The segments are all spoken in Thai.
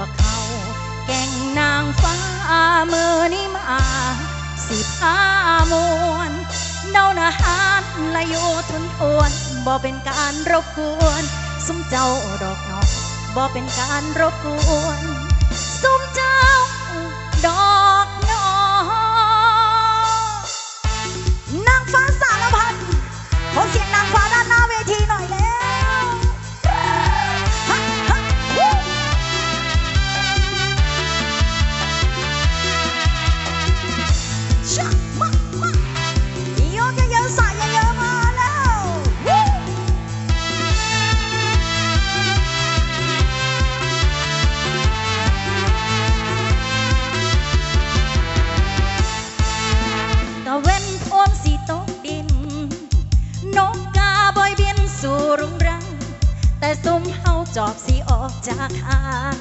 วกเขาแก่งนางฟ้ามือนิมาสิบห้ามวนเนาหนาหารละโยทุนทวนบ่เป็นการรบกวนสมเจ้าดอกนอกบ่เป็นการรบกวน จอบสีออกจากหาง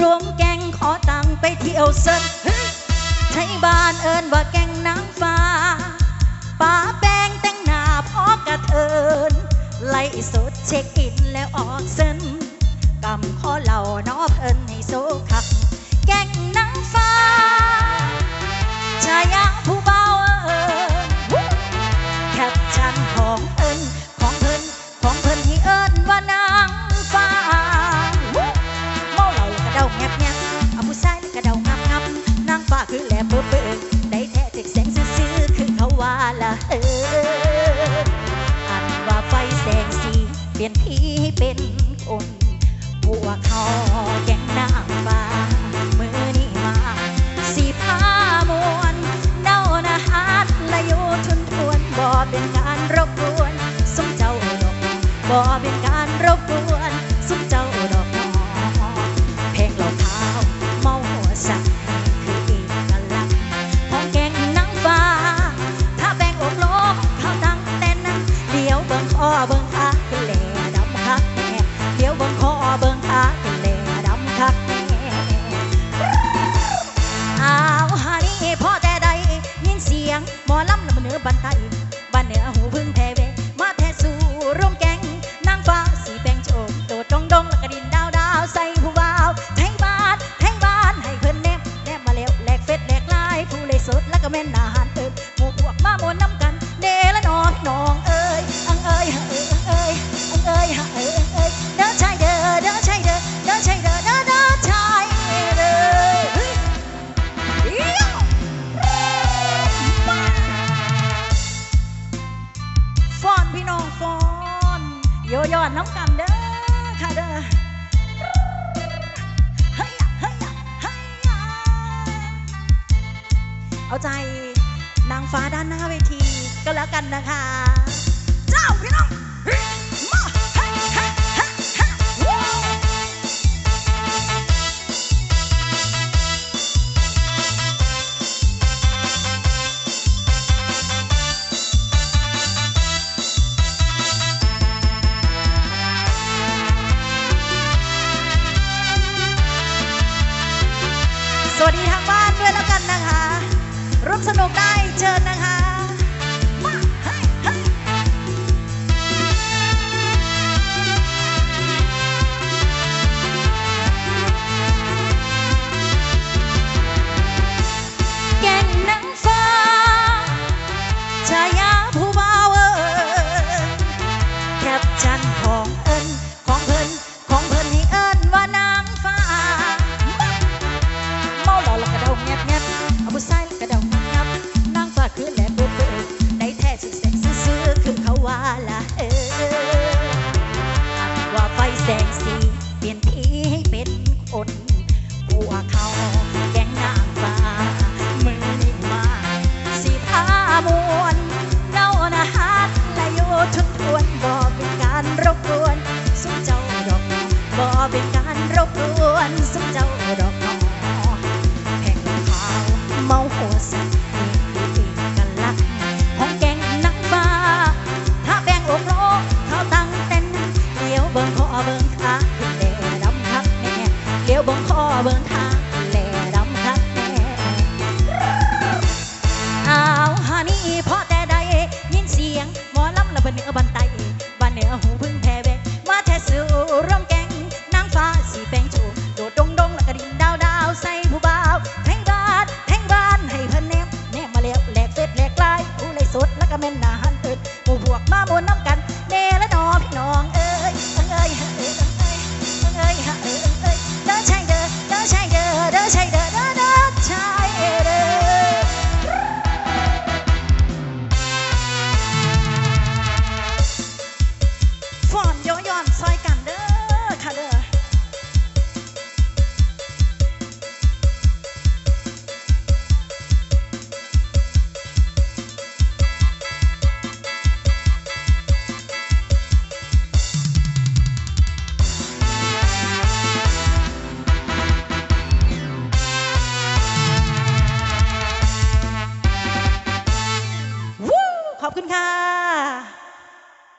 รวมแกงขอตังไปเที่ยวเซิร์ฟใช้บ้านเอิญว่าแกงนางฟ้าป้าแปงแต่งหน้าพ่อกระเทินไล่สุดเช็คอินแล้วออกเซินกำข้อเหล่านอบเอินให้โซคัก เอออันว่าไฟแสงสี เปลี่ยนพี่ให้เป็นคนพวกเขาแก่งน้าฟ้ามือนี่มาสีผ้ามวนเน่านาฮัดละโยทุนทวนบ่เป็นการรบกวนสมเจ้าบ่เป็นการรบกวน bàn tay โยยอดน้องกันเด้อค่ะเด้อเอาใจนางฟ้าด้านหน้าเวทีก็แล้วกันนะคะ เจ้าพี่น้อง no cae. Thanks. ค่ะ